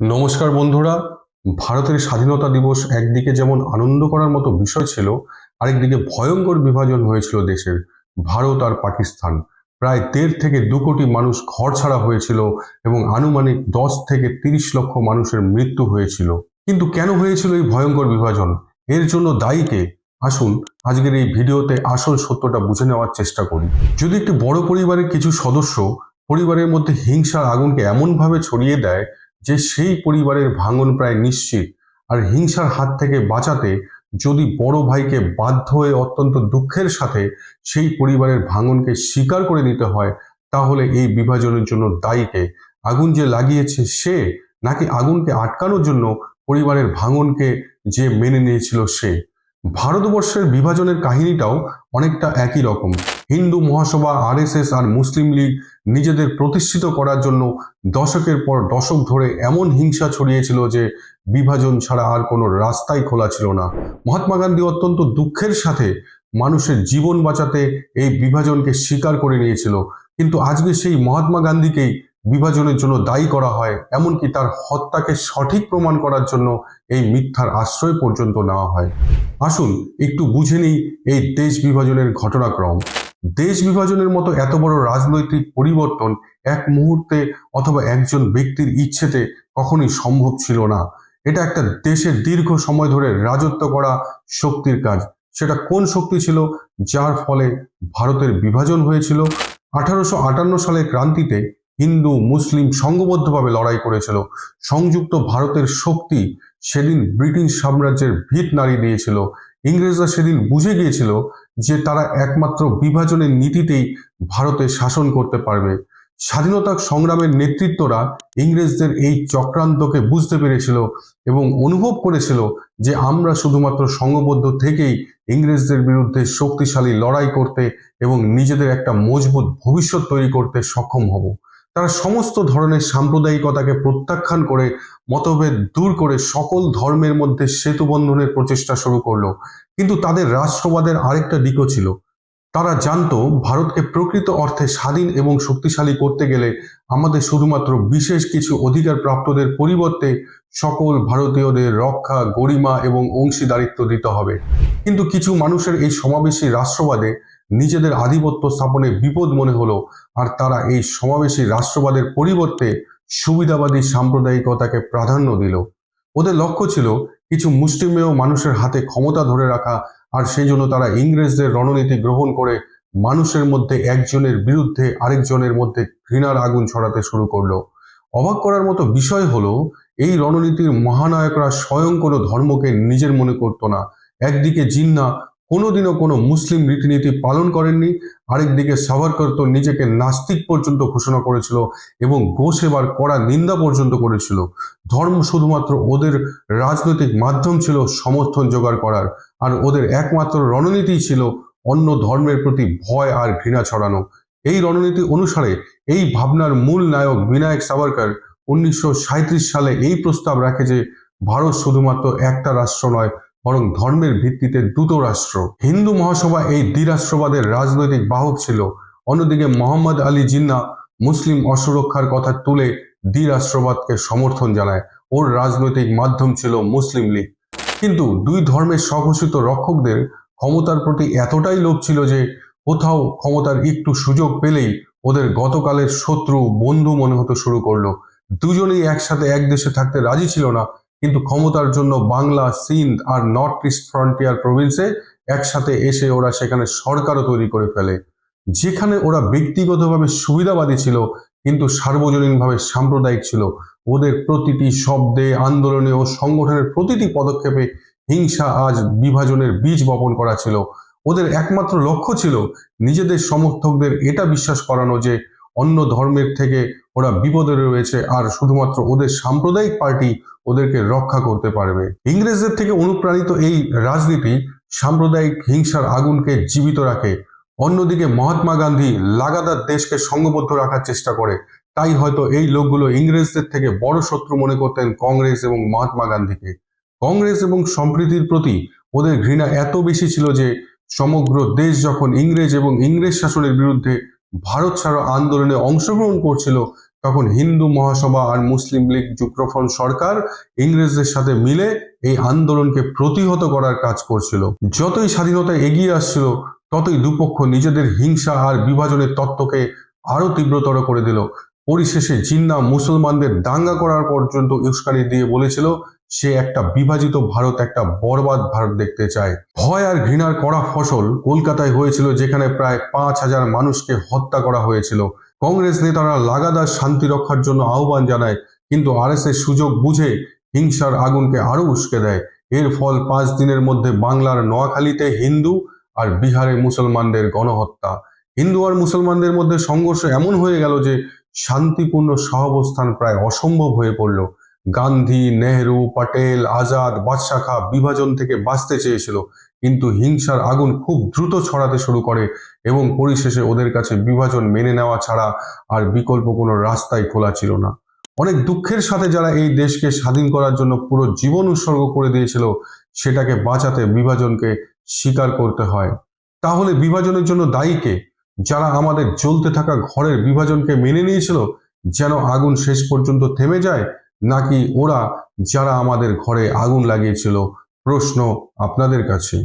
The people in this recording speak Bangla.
নমস্কার বন্ধুরা। ভারতের স্বাধীনতা দিবস একদিকে যেমন আনন্দ করার মতো বিষয় ছিল, আরেকদিকে ভয়ঙ্কর বিভাজন হয়েছিল দেশের। ভারত আর পাকিস্তান। প্রায় দেড় থেকে দু কোটি মানুষ ঘর ছাড়া হয়েছিল এবং আনুমানিক দশ থেকে তিরিশ লক্ষ মানুষের মৃত্যু হয়েছিল। কিন্তু কেন হয়েছিল এই ভয়ঙ্কর বিভাজন? এর জন্য দায়ীকে আসুন আজকের এই ভিডিওতে আসল সত্যটা বুঝে নেওয়ার চেষ্টা করি। যদি একটি বড় পরিবারের কিছু সদস্য পরিবারের মধ্যে হিংসার আগুনকে এমনভাবে ছড়িয়ে দেয় যে সেই পরিবারের ভাঙন প্রায় নিশ্চিত। আর হিংসার হাত থেকে বাঁচাতে যদি বড় ভাইকে বাধ্য হয়ে অত্যন্ত দুঃখের সাথে সেই পরিবারের ভাঙনকে স্বীকার করে নিতে হয়, তাহলে এই বিভাজনের জন্য দায়ীকে আগুন যে লাগিয়েছে সে, নাকি আগুনকে আটকানোর জন্য পরিবারের ভাঙনকে যে মেনে নিয়েছিল সে? ভারতবর্ষের বিভাজনের কাহিনীটাও অনেকটা একই রকম। হিন্দু মহাসভা, আরএসএস আর মুসলিম লীগ নিজেদের প্রতিষ্ঠিত করার জন্য দশকের পর দশক ধরে এমন হিংসা ছড়িয়েছিল যে বিভাজন ছাড়া আর কোনো রাস্তাই খোলা ছিল না। মহাত্মা গান্ধী অত্যন্ত দুঃখের সাথে মানুষের জীবন বাঁচাতে এই বিভাজনকে স্বীকার করে নিয়েছিল। কিন্তু আজকে সেই মহাত্মা গান্ধীকেই বিভাজনের জন্য দায়ী করা হয়, এমনকি তার হত্যাকে সঠিক প্রমাণ করার জন্য এই মিথ্যার আশ্রয় পর্যন্ত নেওয়া হয়। আসুন একটু বুঝে নিই এই দেশ বিভাজনের ঘটনাক্রম। দেশ বিভাজনের মতো এত বড় রাজনৈতিক পরিবর্তন এক মুহূর্তে অথবা একজন ব্যক্তির ইচ্ছেতে কখনোই সম্ভব ছিল না। এটা একটা দেশের দীর্ঘ সময় ধরে রাজত্ব করা শক্তির কাজ। সেটা কোন শক্তি ছিল? যার ফলে ভারতের বিভাজন হয়েছিল। আঠারোশো আটান্ন সালের ক্রান্তিতে হিন্দু, মুসলিম সংঘবদ্ধভাবে লড়াই করেছিল। সংযুক্ত ভারতের শক্তি সেদিন ব্রিটিশ সাম্রাজ্যের ভিত নাড়িয়ে দিয়েছিল। ইংরেজরা সেদিন বুঝে গিয়েছিল যে তারা একমাত্র বিভাজনের নীতিতেই ভারতে শাসন করতে পারবে। স্বাধীনতা সংগ্রামের নেতৃত্বরা ইংরেজদের এই চক্রান্তকে বুঝতে পেরেছিল এবং অনুভব করেছিল যে আমরা শুধুমাত্র সংঘবদ্ধ থেকেই ইংরেজদের বিরুদ্ধে শক্তিশালী লড়াই করতে এবং নিজেদের একটা মজবুত ভবিষ্যৎ তৈরি করতে সক্ষম হব। তারা সমস্ত ধরনের সাম্প্রদায়িকতাকে প্রত্যাখ্যান করে, মতভেদ দূর করে সকল ধর্মের মধ্যে সেতু বন্ধনের প্রচেষ্টা শুরু করল। কিন্তু তাদের রাষ্ট্রবাদের আরেকটা দিকও ছিল। তারা জানতো, ভারতকে প্রকৃত অর্থে স্বাধীন এবং শক্তিশালী করতে গেলে আমাদের শুধুমাত্র বিশেষ কিছু অধিকার প্রাপ্তদের পরিবর্তে সকল ভারতীয়দের রক্ষা, গরিমা এবং অংশীদারিত্ব দিতে হবে। কিন্তু কিছু মানুষের এই সমাবেশী রাষ্ট্রবাদে নিজেদের আধিপত্য স্থাপনে বিপদ মনে হলো আর তারা এই সমাবেশী রাষ্ট্রবাদের পরিবর্তে সুবিধাবাদী সাম্প্রদায়িকতাকে প্রাধান্য দিল। ওদের লক্ষ্য ছিল কিছু মুষ্টিমেয় মানুষের হাতে ক্ষমতা ধরে রাখা আর সেই জন্য তারা ইংরেজদের রণনীতি গ্রহণ করে মানুষের মধ্যে একজনের বিরুদ্ধে আরেকজনের মধ্যে ঘৃণার আগুন ছড়াতে শুরু করল। অবাক করার মতো বিষয় হলো এই রণনীতির মহানায়করা স্বয়ং কোনো ধর্মকে নিজের মনে করতো না। একদিকে জিন্না কোনোদিনও কোনো মুসলিম রীতিনীতি পালন করেননি। আরেকদিকে সাভারকর তো নিজেকে নাস্তিক পর্যন্ত ঘোষণা করেছিল এবং গোসেবার কড়া নিন্দা পর্যন্ত করেছিল। ধর্ম শুধুমাত্র ওদের রাজনৈতিক মাধ্যম ছিল সমর্থন জোগাড় করার। আর ওদের একমাত্র রণনীতি ছিল অন্য ধর্মের প্রতি ভয় আর ঘৃণা ছড়ানো। এই রণনীতি অনুসারে এই ভাবনার মূল নায়ক বিনায়ক সাভারকর উনিশশো সাঁইত্রিশ সালে এই প্রস্তাব রাখে যে, ভারত শুধুমাত্র একটা রাষ্ট্র নয় বরং ধর্মের ভিত্তিতে দুটো রাষ্ট্র। হিন্দু মহাসভা এই দ্বিরাষ্ট্রবাদের রাজনৈতিক বাহক ছিল। অন্যদিকে মোহাম্মদ আলী জিন্না মুসলিম অসুরক্ষার কথা তুলে দ্বিরাষ্ট্রবাদকে সমর্থন জানায়। ওর রাজনৈতিক মাধ্যম ছিল মুসলিম লীগ। কিন্তু দুই ধর্মের স্বঘোষিত রক্ষকদের ক্ষমতার প্রতি এতটাই লোভ ছিল যে কোথাও ক্ষমতার একটু সুযোগ পেলেই ওদের গতকালের শত্রু বন্ধু মনে হতে শুরু করল। দুজনেই একসাথে এক দেশে থাকতে রাজি ছিল না। কিন্তু ক্ষমতার জন্য বাংলা, সিন্ধ আর নর্থ ইস্ট ফ্রন্টিয়ার প্রভিন্সে একসাথে এসে ওরা সেখানে সরকারও তৈরি করে ফেলে। যেখানে ওরা ব্যক্তিগতভাবে সুবিধাবাদী ছিল, কিন্তু সার্বজনীনভাবে সাম্প্রদায়িক ছিল। ওদের প্রতিটি শব্দে, আন্দোলনে ও সংগঠনের প্রতিটি পদক্ষেপে হিংসা আজ বিভাজনের বীজ বপন করা ছিল। ওদের একমাত্র লক্ষ্য ছিল নিজেদের সমর্থকদের এটা বিশ্বাস করানো যে অন্য ধর্মের থেকে ওরা বিপদে রয়েছে আর শুধুমাত্র ওদের সাম্প্রদায়িক পার্টি ওদেরকে রক্ষা করতে পারবে। ইংরেজদের থেকে অনুপ্রাণিত এই রাজনীতি সাম্প্রদায়িক হিংসার আগুনকে জীবিত রাখে। অন্যদিকে মহাত্মা গান্ধী লাগাতার দেশকে সংঘবদ্ধ রাখার চেষ্টা করে। তাই হয়তো এই লোকগুলো ইংরেজদের থেকে বড় শত্রু মনে করতেন কংগ্রেস এবং মহাত্মা গান্ধীকে। কংগ্রেস এবং সম্প্রীতির প্রতি ওদের ঘৃণা এত বেশি ছিল যে সমগ্র দেশ যখন ইংরেজ এবং ইংরেজ শাসনের বিরুদ্ধে ভারত ছাড়ো আন্দোলনে অংশগ্রহণ করছিল তখন হিন্দু মহাসভা আর মুসলিম লীগ যুক্তফ্রন্ট সরকার ইংরেজদের সাথে মিলে এই আন্দোলনকে প্রতিহত করার কাজ করছিল। যতই স্বাধীনতা এগিয়ে আসছিল, ততই দুপক্ষ নিজেদের হিংসা আর বিভাজনের তত্ত্বকে আরও তীব্রতর করে দিল। পরিশেষে জিন্না মুসলমানদের দাঙ্গা করার পর্যন্ত উস্কানি দিয়ে বলেছিল, সে একটা বিভাজিত ভারত, একটা বরবাদ ভারত দেখতে চায়। ভয় আর ঘৃণার কড়া ফসল কলকাতায় হয়েছিল, যেখানে প্রায় পাঁচ হাজার মানুষকে হত্যা করা হয়েছিল। কংগ্রেস নেতারা লাগাতার শান্তি রক্ষার জন্য আহ্বান জানায়, কিন্তু আরএসএস সুযোগ বুঝে হিংসার আগুনকে আরও উস্কে দেয়। এর ফল পাঁচ দিনের মধ্যে বাংলার নোয়াখালীতে হিন্দু আর বিহারে মুসলমানদের গণহত্যা। হিন্দু আর মুসলমানদের মধ্যে সংঘর্ষ এমন হয়ে গেল যে শান্তিপূর্ণ সহাবস্থান প্রায় অসম্ভব হয়ে পড়ল। গান্ধী, নেহরু, পটেল, আজাদ, বাদশাহ খা বিভাজন থেকে বাঁচতে চেয়েছিল। কিন্তু হিংসার আগুন খুব দ্রুত ছড়াতে শুরু করে এবং পরিশেষে ওদের কাছে বিভাজন মেনে নেওয়া ছাড়া আর বিকল্প কোনো রাস্তাই খোলা ছিল না। অনেক দুঃখের সাথে যারা এই দেশকে স্বাধীন করার জন্য পুরো জীবন উৎসর্গ করে দিয়েছিল, সেটাকে বাঁচাতে বিভাজনকে স্বীকার করতে হয়। তাহলে বিভাজনের জন্য দায়ী কে? যারা আমাদের জ্বলতে থাকা ঘরের বিভাজনকে মেনে নিয়েছিল, যেন আগুন শেষ পর্যন্ত থেমে যায়? নাকি ওরা, যারা আমাদের ঘরে আগুন লাগিয়েছিল? প্রশ্ন আপনাদের কাছে।